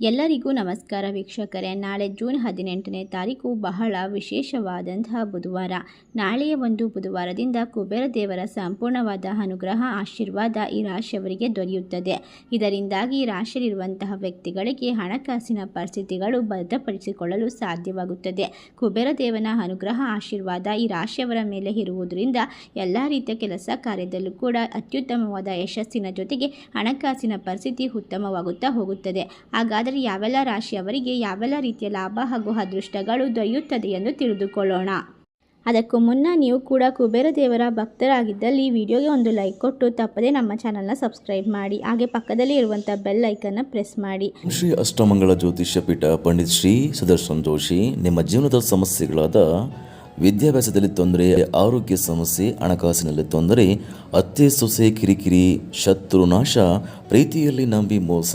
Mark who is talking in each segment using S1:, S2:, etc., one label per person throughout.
S1: ಎಲ್ಲರಿಗೂ ನಮಸ್ಕಾರ ವೀಕ್ಷಕರೇ. ನಾಳೆ ಜೂನ್ ಹದಿನೆಂಟನೇ ತಾರೀಕು ಬಹಳ ವಿಶೇಷವಾದಂತಹ ಬುಧವಾರ. ನಾಳೆಯ ಒಂದು ಬುಧವಾರದಿಂದ ಕುಬೇರ ದೇವರ ಸಂಪೂರ್ಣವಾದ ಅನುಗ್ರಹ, ಆಶೀರ್ವಾದ ಈ ರಾಶಿಯವರಿಗೆ ದೊರೆಯುತ್ತದೆ. ಇದರಿಂದಾಗಿ ರಾಶಿಯಲ್ಲಿರುವಂತಹ ವ್ಯಕ್ತಿಗಳಿಗೆ ಹಣಕಾಸಿನ ಪರಿಸ್ಥಿತಿಗಳು ಭದ್ರಪಡಿಸಿಕೊಳ್ಳಲು ಸಾಧ್ಯವಾಗುತ್ತದೆ. ಕುಬೇರ ದೇವನ ಅನುಗ್ರಹ, ಆಶೀರ್ವಾದ ಈ ರಾಶಿಯವರ ಮೇಲೆ ಇರುವುದರಿಂದ ಎಲ್ಲ ರೀತಿಯ ಕೆಲಸ ಕಾರ್ಯದಲ್ಲೂ ಕೂಡ ಅತ್ಯುತ್ತಮವಾದ ಯಶಸ್ಸಿನ ಜೊತೆಗೆ ಹಣಕಾಸಿನ ಪರಿಸ್ಥಿತಿ ಉತ್ತಮವಾಗುತ್ತಾ ಹೋಗುತ್ತದೆ. ಹಾಗಾದರೆ ಯಾವೆಲ್ಲ ರಾಶಿಯವರಿಗೆ ಯಾವೆಲ್ಲ ರೀತಿಯ ಲಾಭ ಹಾಗೂ ಅದೃಷ್ಟಗಳು ದೊರೆಯುತ್ತದೆ ಎಂದು ತಿಳಿದುಕೊಳ್ಳೋಣ. ಅದಕ್ಕೂ ಮುನ್ನ ನೀವು ಕೂಡ ಕುಬೇರ ದೇವರ ಭಕ್ತರಾಗಿದ್ದಲ್ಲಿ ವಿಡಿಯೋಗೆ ಒಂದು ಲೈಕ್ ಕೊಟ್ಟು ತಪ್ಪದೆ ನಮ್ಮ ಚಾನಲ್ನ ಸಬ್ಸ್ಕ್ರೈಬ್ ಮಾಡಿ, ಹಾಗೆ ಪಕ್ಕದಲ್ಲಿ ಇರುವಂಥ ಬೆಲ್ ಐಕನ್ನ ಪ್ರೆಸ್ ಮಾಡಿ.
S2: ಶ್ರೀ ಅಷ್ಟಮಂಗಳ ಜ್ಯೋತಿಷ್ಯ ಪೀಠ ಪಂಡಿತ್ ಶ್ರೀ ಸುದರ್ಶನ್ ಜೋಶಿ, ನಿಮ್ಮ ಜೀವನದ ಸಮಸ್ಯೆಗಳಾದ ವಿದ್ಯಾಭ್ಯಾಸದಲ್ಲಿ ತೊಂದರೆ, ಆರೋಗ್ಯ ಸಮಸ್ಯೆ, ಹಣಕಾಸಿನಲ್ಲಿ ತೊಂದರೆ, ಅತ್ತೆ ಸೊಸೆ ಕಿರಿಕಿರಿ, ಶತ್ರು ನಾಶ, ಪ್ರೀತಿಯಲ್ಲಿ ನಂಬಿ ಮೋಸ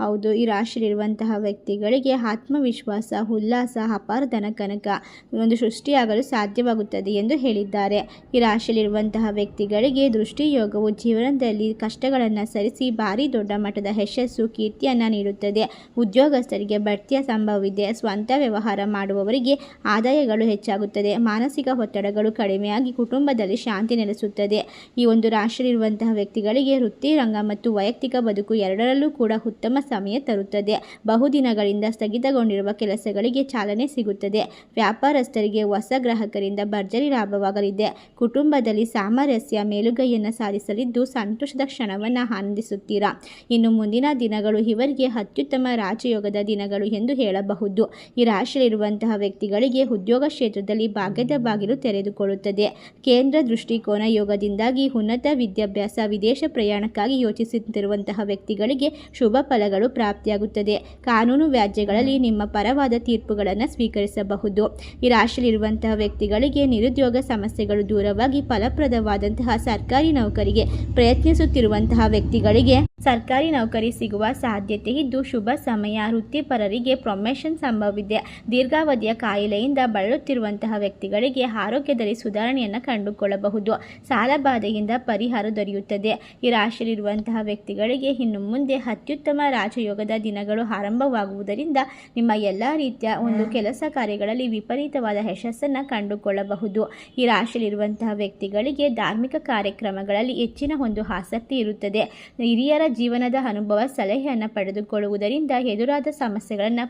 S1: ಹೌದು ಈ ರಾಶಿಯಲ್ಲಿರುವಂತಹ ವ್ಯಕ್ತಿಗಳಿಗೆ ಆತ್ಮವಿಶ್ವಾಸ, ಉಲ್ಲಾಸ, ಅಪಾರ ಧನಕನಕ ಒಂದು ಸೃಷ್ಟಿಯಾಗಲು ಸಾಧ್ಯವಾಗುತ್ತದೆ ಎಂದು ಹೇಳಿದ್ದಾರೆ. ಈ ರಾಶಿಯಲ್ಲಿರುವಂತಹ ವ್ಯಕ್ತಿಗಳಿಗೆ ದೃಷ್ಟಿಯೋಗವು ಜೀವನದಲ್ಲಿ ಕಷ್ಟಗಳನ್ನು ಸರಿಸಿ ಭಾರಿ ದೊಡ್ಡ ಮಟ್ಟದ ಯಶಸ್ಸು, ಕೀರ್ತಿಯನ್ನು ನೀಡುತ್ತದೆ. ಉದ್ಯೋಗಸ್ಥರಿಗೆ ಬಡ್ತಿಯ ಸಂಭವವಿದೆ. ಸ್ವಂತ ವ್ಯವಹಾರ ಮಾಡುವವರಿಗೆ ಆದಾಯಗಳು ಹೆಚ್ಚಾಗುತ್ತದೆ. ಮಾನಸಿಕ ಒತ್ತಡಗಳು ಕಡಿಮೆಯಾಗಿ ಕುಟುಂಬದಲ್ಲಿ ಶಾಂತಿ ನೆಲೆಸುತ್ತದೆ. ಈ ಒಂದು ರಾಶಿಯಲ್ಲಿರುವಂತಹ ವ್ಯಕ್ತಿಗಳಿಗೆ ವೃತ್ತಿ, ರಂಗ ಮತ್ತು ವೈಯಕ್ತಿಕ ಬದುಕು ಎರಡರಲ್ಲೂ ಕೂಡ ಉತ್ತಮ ಸಮಯ ತರುತ್ತದೆ. ಬಹುದಿನಗಳಿಂದ ಸ್ಥಗಿತಗೊಂಡಿರುವ ಕೆಲಸಗಳಿಗೆ ಚಾಲನೆ ಸಿಗುತ್ತದೆ. ವ್ಯಾಪಾರಸ್ಥರಿಗೆ ಹೊಸ ಗ್ರಾಹಕರಿಂದ ಭರ್ಜರಿ ಲಾಭವಾಗಲಿದೆ. ಕುಟುಂಬದಲ್ಲಿ ಸಾಮರಸ್ಯ, ಮೇಲುಗೈಯನ್ನು ಸಾಧಿಸಲಿದ್ದು ಸಂತೋಷದ ಕ್ಷಣವನ್ನು ಆನಂದಿಸುತ್ತೀರಾ? ಇನ್ನು ಮುಂದಿನ ದಿನಗಳು ಇವರಿಗೆ ಅತ್ಯುತ್ತಮ ರಾಜಯೋಗದ ದಿನಗಳು ಎಂದು ಹೇಳಬಹುದು. ಈ ರಾಶಿಯಲ್ಲಿರುವಂತಹ ವ್ಯಕ್ತಿಗಳಿಗೆ ಉದ್ಯೋಗ ಕ್ಷೇತ್ರದಲ್ಲಿ ಭಾಗ್ಯದ ಬಾಗಿಲು ತೆರೆದುಕೊಳ್ಳುತ್ತದೆ. ಕೇಂದ್ರ ದೃಷ್ಟಿಕೋನ ಯೋಗದಿಂದಾಗಿ ಉನ್ನತ ವಿದ್ಯಾಭ್ಯಾಸ, ವಿದೇಶ ಪ್ರಯಾಣಕ್ಕಾಗಿ ಯೋಚಿಸುತ್ತಿರುವಂತಹ ವ್ಯಕ್ತಿಗಳಿಗೆ ಶುಭ ಫಲಗಳು ಪ್ರಾಪ್ತಿಯಾಗುತ್ತದೆ. ಕಾನೂನು ವ್ಯಾಜ್ಯಗಳಲ್ಲಿ ನಿಮ್ಮ ಪರವಾದ ತೀರ್ಪುಗಳನ್ನು ಸ್ವೀಕರಿಸಬಹುದು. ಈ ರಾಶಿಯಲ್ಲಿರುವಂತಹ ವ್ಯಕ್ತಿಗಳಿಗೆ ನಿರುದ್ಯೋಗ ಸಮಸ್ಯೆಗಳು ದೂರವಾಗಿ ಫಲಪ್ರದವಾದಂತಹ ಸರ್ಕಾರಿ ನೌಕರಿಗೆ ಪ್ರಯತ್ನಿಸುತ್ತಿರುವಂತಹ ವ್ಯಕ್ತಿಗಳಿಗೆ ಸರ್ಕಾರಿ ನೌಕರಿ ಸಿಗುವ ಸಾಧ್ಯತೆ ಇದ್ದು, ಶುಭ ಸಮಯ ವೃತ್ತಿಪರರಿಗೆ ಪ್ರೊಮೋಷನ್ ಸಂಭವವಿದೆ ದೀರ್ಘಾವಧಿಯ ಕಾಯಿಲೆಯಿಂದ ಬಳಲುತ್ತಿರುವಂತಹ ವ್ಯಕ್ತಿಗಳಿಗೆ ಆರೋಗ್ಯದಲ್ಲಿ ಸುಧಾರಣೆಯನ್ನು ಕಂಡುಕೊಳ್ಳಬಹುದು. ಸಾಲಬಾಧೆಯಿಂದ ಪರಿಹಾರ ದೊರೆಯುತ್ತದೆ. ಈ ರಾಶಿಯಲ್ಲಿರುವಂತಹ ವ್ಯಕ್ತಿಗಳಿಗೆ ಇನ್ನು ಮುಂದೆ ಅತ್ಯುತ್ತಮ ರಾಜಯೋಗದ ದಿನಗಳು ಆರಂಭವಾಗುವುದರಿಂದ ನಿಮ್ಮ ಎಲ್ಲ ರೀತಿಯ ಒಂದು ಕೆಲಸ ಕಾರ್ಯಗಳಲ್ಲಿ ವಿಪರೀತವಾದ ಯಶಸ್ಸನ್ನು ಕಂಡುಕೊಳ್ಳಬಹುದು. ಈ ರಾಶಿಯಲ್ಲಿರುವಂತಹ ವ್ಯಕ್ತಿಗಳಿಗೆ ಧಾರ್ಮಿಕ ಕಾರ್ಯಕ್ರಮಗಳಲ್ಲಿ ಹೆಚ್ಚಿನ ಒಂದು ಆಸಕ್ತಿ ಇರುತ್ತದೆ. ಹಿರಿಯರ ಜೀವನದ ಅನುಭವ ಸಲಹೆಯನ್ನು ಪಡೆದುಕೊಳ್ಳುವುದರಿಂದ ಎದುರಾದ ಸಮಸ್ಯೆಗಳನ್ನು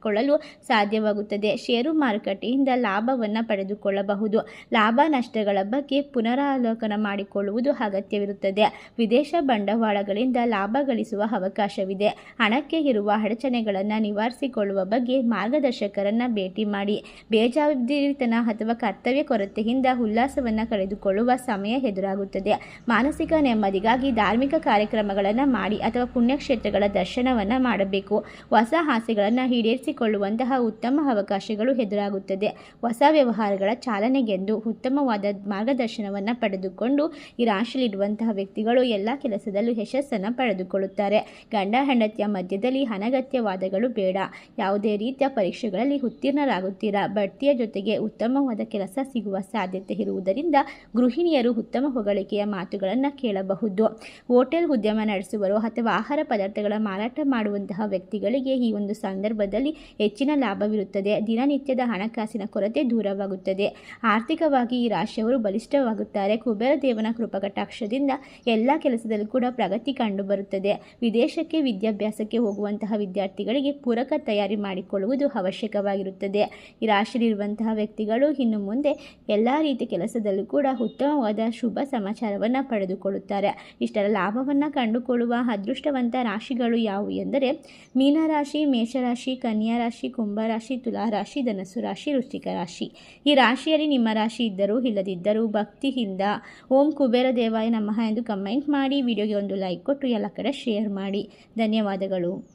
S1: ಪರಿಹರಿಸಿಕೊಳ್ಳಲು ಸಾಧ್ಯವಾಗುತ್ತದೆ. ಷೇರು ಮಾರುಕಟ್ಟೆಯಿಂದ ಲಾಭವನ್ನು ಪಡೆದುಕೊಳ್ಳಬಹುದು. ಲಾಭ ನಷ್ಟಗಳ ಬಗ್ಗೆ ಪುನರಾವಲೋಕನ ಮಾಡಿಕೊಳ್ಳುವುದು ಅಗತ್ಯವಿರುತ್ತದೆ. ವಿದೇಶ ಬಂಡವಾಳಗಳಿಂದ ಲಾಭ ಗಳಿಸುವ ಅವಕಾಶವಿದೆ. ಹಣಕ್ಕೆ ಇರುವ ಅಡಚಣೆಗಳನ್ನು ನಿವಾರಿಸಿಕೊಳ್ಳುವ ಬಗ್ಗೆ ಮಾರ್ಗದರ್ಶಕರನ್ನು ಭೇಟಿ ಮಾಡಿ. ಬೇಜವಾಬ್ದಾರಿತನ ಅಥವಾ ಕರ್ತವ್ಯ ಕೊರತೆಯಿಂದ ಉಲ್ಲಾಸವನ್ನು ಕಳೆದುಕೊಳ್ಳುವ ಸಮಯ ಎದುರಾಗುತ್ತದೆ. ಮಾನಸಿಕ ನೆಮ್ಮದಿಗಾಗಿ ಧಾರ್ಮಿಕ ಕಾರ್ಯಕ್ರಮಗಳನ್ನು ಮಾಡಿ ಅಥವಾ ಪುಣ್ಯಕ್ಷೇತ್ರಗಳ ದರ್ಶನವನ್ನು ಮಾಡಬೇಕು. ಹೊಸ ಆಸೆಗಳನ್ನು ಈಡೇರಿಸಿಕೊಳ್ಳುವಂತಹ ಉತ್ತಮ ಅವಕಾಶಗಳು ಎದುರಾಗುತ್ತದೆ. ಹೊಸ ವ್ಯವಹಾರಗಳ ಚಾಲನೆಗೆಂದು ಉತ್ತಮವಾದ ಮಾರ್ಗದರ್ಶನವನ್ನು ಪಡೆದುಕೊಂಡು ಈ ರಾಶಿಯಲ್ಲಿರುವಂತಹ ವ್ಯಕ್ತಿಗಳು ಎಲ್ಲ ಕೆಲಸದಲ್ಲೂ ಯಶಸ್ಸನ್ನು ಪಡೆದುಕೊಳ್ಳುತ್ತಾರೆ. ಗಂಡ ಹೆಂಡತಿಯ ಮಧ್ಯದಲ್ಲಿ ಅನಗತ್ಯವಾದಗಳು ಬೇಡ. ಯಾವುದೇ ರೀತಿಯ ಪರೀಕ್ಷೆಗಳಲ್ಲಿ ಉತ್ತೀರ್ಣರಾಗುತ್ತೀರಾ? ಬಡ್ತಿಯ ಜೊತೆಗೆ ಉತ್ತಮವಾದ ಕೆಲಸ ಸಿಗುವ ಸಾಧ್ಯತೆ ಇರುವುದರಿಂದ ಗೃಹಿಣಿಯರು ಉತ್ತಮ ಹೊಗಳಿಕೆಯ ಮಾತುಗಳನ್ನು ಕೇಳಬಹುದು. ಹೋಟೆಲ್ ಉದ್ಯಮ ನಡೆಸುವರು ಅಥವಾ ಆಹಾರ ಪದಾರ್ಥಗಳ ಮಾರಾಟ ಮಾಡುವಂತಹ ವ್ಯಕ್ತಿಗಳಿಗೆ ಈ ಒಂದು ಸಂದರ್ಭದಲ್ಲಿ ಹೆಚ್ಚಿನ ಲಾಭವಿರುತ್ತದೆ. ದಿನನಿತ್ಯದ ಹಣಕಾಸಿನ ಕೊರತೆ ದೂರವಾಗುತ್ತದೆ. ಆರ್ಥಿಕವಾಗಿ ಈ ರಾಶಿಯವರು ಬಲಿಷ್ಠವಾಗುತ್ತಾರೆ. ಕುಬೇರ ದೇವನ ಕೃಪಕಟಾಕ್ಷದಿಂದ ಎಲ್ಲ ಕೆಲಸದಲ್ಲೂ ಕೂಡ ಪ್ರಗತಿ ಕಂಡುಬರುತ್ತದೆ. ವಿದೇಶಕ್ಕೆ, ವಿದ್ಯಾಭ್ಯಾಸಕ್ಕೆ ಹೋಗುವಂತಹ ವಿದ್ಯಾರ್ಥಿಗಳಿಗೆ ಪೂರಕ ತಯಾರಿ ಮಾಡಿಕೊಳ್ಳುವುದು ಅವಶ್ಯಕವಾಗಿರುತ್ತದೆ. ಈ ರಾಶಿಯಲ್ಲಿರುವಂತಹ ವ್ಯಕ್ತಿಗಳು ಇನ್ನು ಮುಂದೆ ಎಲ್ಲ ರೀತಿಯ ಕೆಲಸದಲ್ಲೂ ಕೂಡ ಉತ್ತಮವಾದ ಶುಭ ಸಮಾಚಾರವನ್ನು ಪಡೆದುಕೊಳ್ಳುತ್ತಾರೆ. ಇಷ್ಟರ ಲಾಭವನ್ನು ಕಂಡುಕೊಳ್ಳುವ ಅದೃಷ್ಟವಂತ ರಾಶಿಗಳು ಯಾವುವು ಎಂದರೆ ಮೀನರಾಶಿ, ಮೇಷರಾಶಿ ಕನ್ಯಾ ರಾಶಿ ಕುಂಭರಾಶಿ ತುಲಾರಾಶಿ ಧನಸ್ಸು ರಾಶಿ, ವೃಶ್ಚಿಕ ರಾಶಿ. ಈ ರಾಶಿಯಲ್ಲಿ ನಿಮ್ಮ ರಾಶಿ ಇದ್ದರೂ ಇಲ್ಲದಿದ್ದರೂ ಭಕ್ತಿಯಿಂದ ಓಂ ಕುಬೇರ ದೇವಾಯ ನಮಃ ಎಂದು ಕಮೆಂಟ್ ಮಾಡಿ. ವಿಡಿಯೋಗೆ ಒಂದು ಲೈಕ್ ಕೊಟ್ಟು ಎಲ್ಲ ಕಡೆ ಶೇರ್ ಮಾಡಿ. ಧನ್ಯವಾದಗಳು.